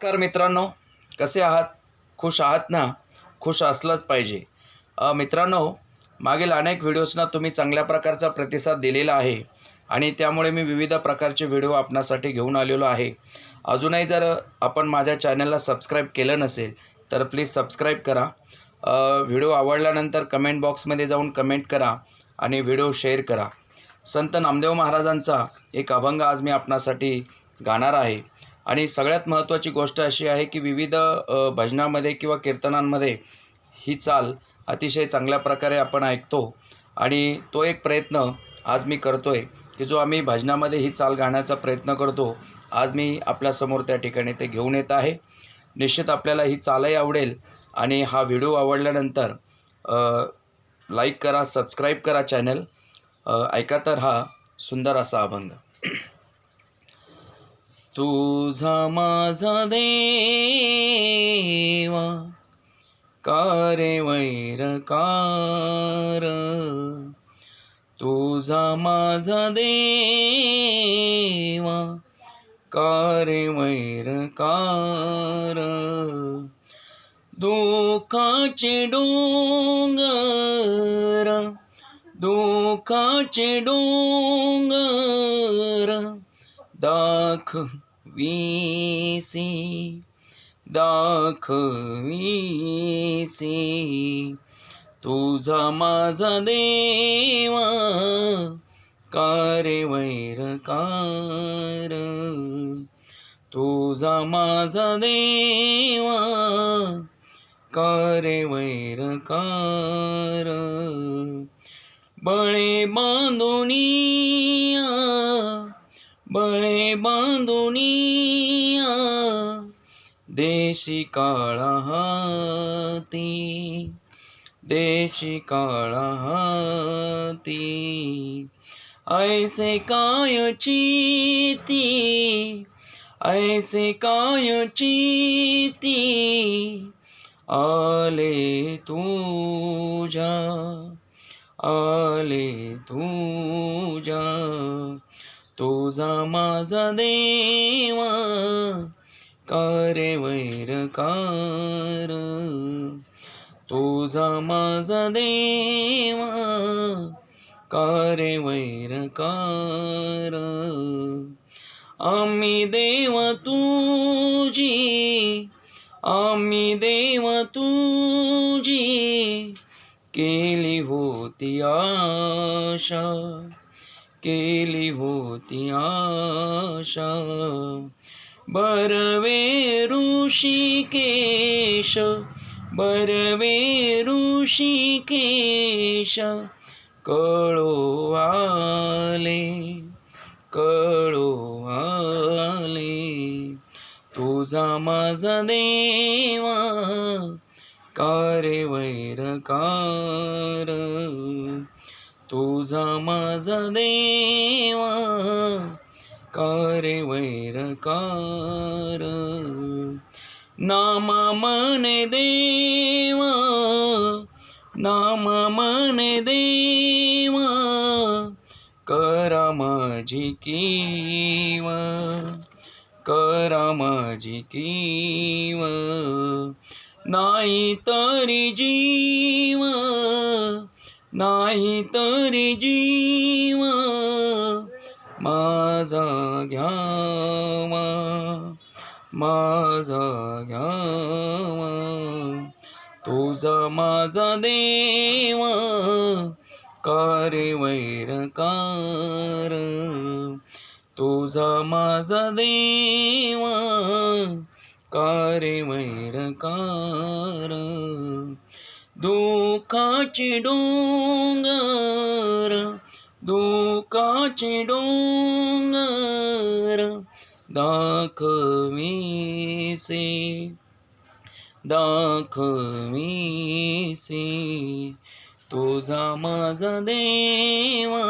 नमस्कार मित्रांनो. कसे आहात? खुश आहात ना? खुश असलंच पाहिजे. मित्रांनो मागील अनेक व्हिडिओजना तुम्ही चांगल्या प्रकारचा प्रतिसाद दिलेला आहे आणि त्यामुळे मी विविध प्रकारचे व्हिडिओ आपणासाठी घेऊन आलेलो आहे. अजूनही जर आपण माझ्या चॅनलला सबस्क्राईब केलं नसेल तर प्लीज सबस्क्राईब करा. व्हिडिओ आवडल्यानंतर कमेंट बॉक्समध्ये जाऊन कमेंट करा आणि व्हिडिओ शेअर करा. संत नामदेव महाराजांचा एक अभंग आज मी आपणासाठी गाणार आहे. आणि सगळ्यात महत्त्वाची गोष्ट अशी आहे की विविध भजनामध्ये किंवा कीर्तनांमध्ये ही चाल अतिशय चांगल्या प्रकारे आपण ऐकतो. आणि तो एक प्रयत्न आज मी करतो आहे की जो आम्ही भजनामध्ये ही चाल गाण्याचा प्रयत्न करतो आज मी आपल्यासमोर त्या ठिकाणी ते घेऊन येत आहे. निश्चित आपल्याला ही चालही आवडेल आणि हा व्हिडिओ आवडल्यानंतर लाईक करा सबस्क्राईब करा चॅनल. ऐका तर हा सुंदर असा अभंग. तुझा माझा देवा कारे वैरकार. तुझा माझा देवा कारे वैरकार. दुःखाचे डोंगर दुःखाचे डोंगर दाखवीसी दाखवीसी तुझा माझा देवा कारे वैरकार. तुझा माझा देवा कारे वैरकार. बळे बांधुनिया बळे बांधुनिया देशी काळा हाती देशी काळा हाती ऐसे काय चिती ऐसे काय चिती आले तुझ्या आले तुझ्या. तुझा माझा देवा वैर कार तुझा माझा देवा वैर कार आम्ही देव तुझी आम्ही देव तुझी केली होती आशा. केली होती आशा. बरवे ऋषिकेश बरवे ऋषिकेश कळो आले कळो आले. तुझा माझा देवा कारे वैरकार? तुझा माझा देवा कारे वैरकार. नामा मने देवा नामा मने देवा करा माझी कीव करा माझी कीव. नाही तरी जीवा नाही तरी जीव माझा घ्यावा माझा घ्यावा. तुझा माझा देवा कारे. वैरकार तुझा माझा देवा कारे. वैरकार दुःखाचे डोंगर दुःखाचे डोंगर दाखवीसे दाखवीसे तुझा माझा देवा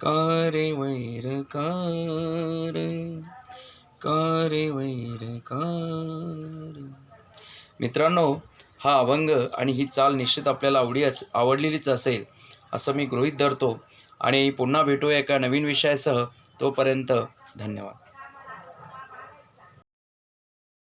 कारे वैरकार कारे वैरकार मित्रांनो हा अभंग आणि ही चाल निश्चित आपल्याला आवडी अस आवडलेलीच असेल असं मी गृहीत धरतो. आणि पुन्हा भेटूया एका नवीन विषयासह. तोपर्यंत धन्यवाद.